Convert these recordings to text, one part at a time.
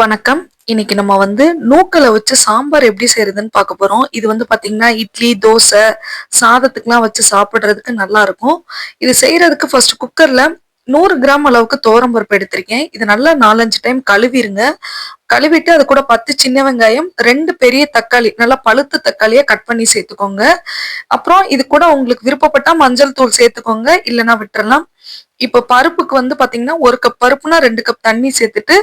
வணக்கம். இன்னைக்கு நம்ம வந்து நூக்களை வச்சு சாம்பார் எப்படி செய்யறதுன்னு பார்க்க போறோம். இது வந்து பாத்தீங்கன்னா இட்லி தோசை சாதத்துக்குலாம் வச்சு சாப்பிடுறதுக்கு நல்லா இருக்கும். இது செய்யறதுக்கு ஃபர்ஸ்ட் குக்கர்ல நூறு கிராம் அளவுக்கு தோரம்பருப்பு எடுத்திருக்கேன். இது நல்லா நாலஞ்சு டைம் கழுவிருங்க. கழுவிட்டு அது கூட பத்து சின்ன வெங்காயம் ரெண்டு பெரிய தக்காளி நல்லா பழுத்த தக்காளியை கட் பண்ணி சேர்த்துக்கோங்க. அப்புறம் இது கூட உங்களுக்கு விருப்பப்பட்டா மஞ்சள் தூள் சேர்த்துக்கோங்க. இல்லைன்னா விட்டுறலாம். இப்போ பருப்புக்கு வந்து பார்த்தீங்கன்னா ஒரு கப் பருப்புனா ரெண்டு கப் தண்ணி சேர்த்துட்டு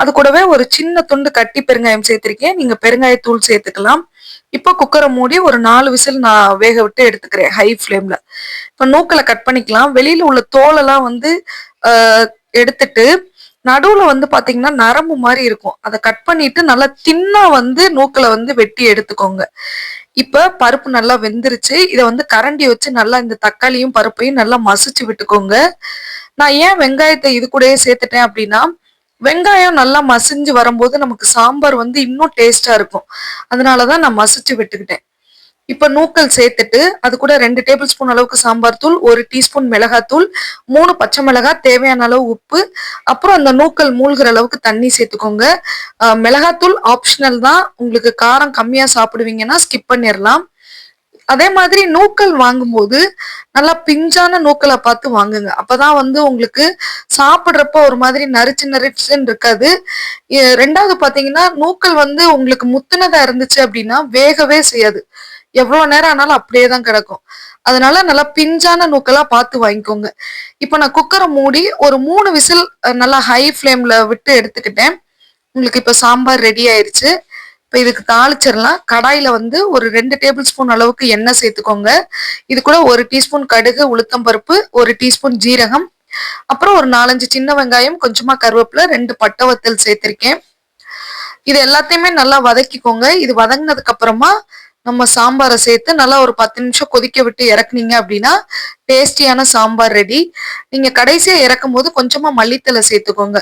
அது கூடவே ஒரு சின்ன துண்டு கட்டி பெருங்காயம் சேர்த்துருக்கேன். நீங்க பெருங்காயத்தூள் சேர்த்துக்கலாம். இப்போ குக்கரை மூடி ஒரு நாலு விசில் நான் வேக விட்டு எடுத்துக்கிறேன் ஹை ஃப்ளேம்ல இப்போ நூக்களை கட் பண்ணிக்கலாம். வெளியில உள்ள தோலெல்லாம் வந்து எடுத்துட்டு நடுவுல வந்து பாத்தீங்கன்னா நரம்பு மாதிரி இருக்கும். அதை கட் பண்ணிட்டு நல்லா தின்னா வந்து நூக்களை வந்து வெட்டி எடுத்துக்கோங்க. இப்ப பருப்பு நல்லா வெந்துருச்சு. இதை வந்து கரண்டி வச்சு நல்லா இந்த தக்காளியும் பருப்பையும் நல்லா மசிச்சு விட்டுக்கோங்க. நான் ஏன் வெங்காயத்தை இது கூடயே சேர்த்துட்டேன் அப்படின்னா வெங்காயம் நல்லா மசிஞ்சு வரும்போது நமக்கு சாம்பார் வந்து இன்னும் டேஸ்டா இருக்கும். அதனாலதான் நான் மசிச்சு விட்டுக்கிட்டேன். இப்ப நூக்கல் சேர்த்துட்டு அது கூட ரெண்டு டேபிள் ஸ்பூன் அளவுக்கு சாம்பார் தூள் ஒரு டீஸ்பூன் மிளகாத்தூள் மூணு பச்சை மிளகாய் தேவையான அளவு உப்பு அப்புறம் அந்த நூக்கல் மூழ்கிற அளவுக்கு தண்ணி சேர்த்துக்கோங்க. மிளகாத்தூள் ஆப்ஷனல் தான். உங்களுக்கு காரம் கம்மியா சாப்பிடுவீங்கன்னா ஸ்கிப் பண்ணிடலாம் அதே மாதிரி நூக்கல் வாங்கும்போது நல்லா பிஞ்சான நூக்கலை பார்த்து வாங்குங்க. அப்பதான் வந்து உங்களுக்கு சாப்பிட்றப்ப ஒரு மாதிரி நரிச்சு நரிச்சுன்னு இருக்காது. ரெண்டாவது பாத்தீங்கன்னா நூக்கல் வந்து உங்களுக்கு முத்துனதா இருந்துச்சு அப்படின்னா வேகவே செய்யாது. எவ்வளவு நேரம் ஆனாலும் அப்படியே தான் கிடக்கும். அதனால நல்லா பிஞ்சான நூக்கெல்லாம் பார்த்து வாங்கிக்கோங்க. இப்போ நான் குக்கரை மூடி ஒரு மூணு விசில் நல்லா ஹை ஃப்ளேம்ல விட்டு எடுத்துக்கிட்டேன். உங்களுக்கு இப்போ சாம்பார் ரெடி ஆயிருச்சு. இப்போ இதுக்கு தாளிச்சிடலாம். கடாயில வந்து ஒரு ரெண்டு டேபிள் ஸ்பூன் அளவுக்கு எண்ணெய் சேர்த்துக்கோங்க. இது கூட ஒரு டீஸ்பூன் கடுகு உளுத்தம் பருப்பு ஒரு டீஸ்பூன் ஜீரகம். அப்புறம் ஒரு நாலஞ்சு சின்ன வெங்காயம் கொஞ்சமா கருவேப்பில ரெண்டு பட்டை வத்தல் சேர்த்திருக்கேன். இது எல்லாத்தையுமே நல்லா வதக்கிக்கோங்க. இது வதங்கினதுக்கு அப்புறமா நம்ம சாம்பாரை சேர்த்து நல்லா ஒரு பத்து நிமிஷம் கொதிக்க விட்டு இறக்குனீங்க அப்படின்னா டேஸ்டியான சாம்பார் ரெடி. நீங்க கடைசியா இறக்கும் போது கொஞ்சமா மல்லித்தலை சேர்த்துக்கோங்க.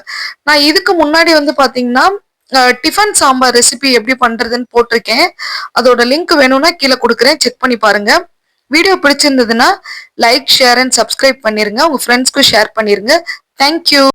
நான் இதுக்கு முன்னாடி வந்து பாத்தீங்கன்னா டிஃபன் சாம்பார் ரெசிபி எப்படி பண்றதுன்னு போட்டிருக்கேன். அதோட லிங்க் வேணும்னா கீழே கொடுக்குறேன். செக் பண்ணி பாருங்க. வீடியோ பிடிச்சிருந்ததுன்னா லைக் ஷேர் அண்ட் சப்ஸ்கிரைப் பண்ணிருங்க. உங்க ஃப்ரெண்ட்ஸ்க்கும் ஷேர் பண்ணிருங்க. தேங்க்யூ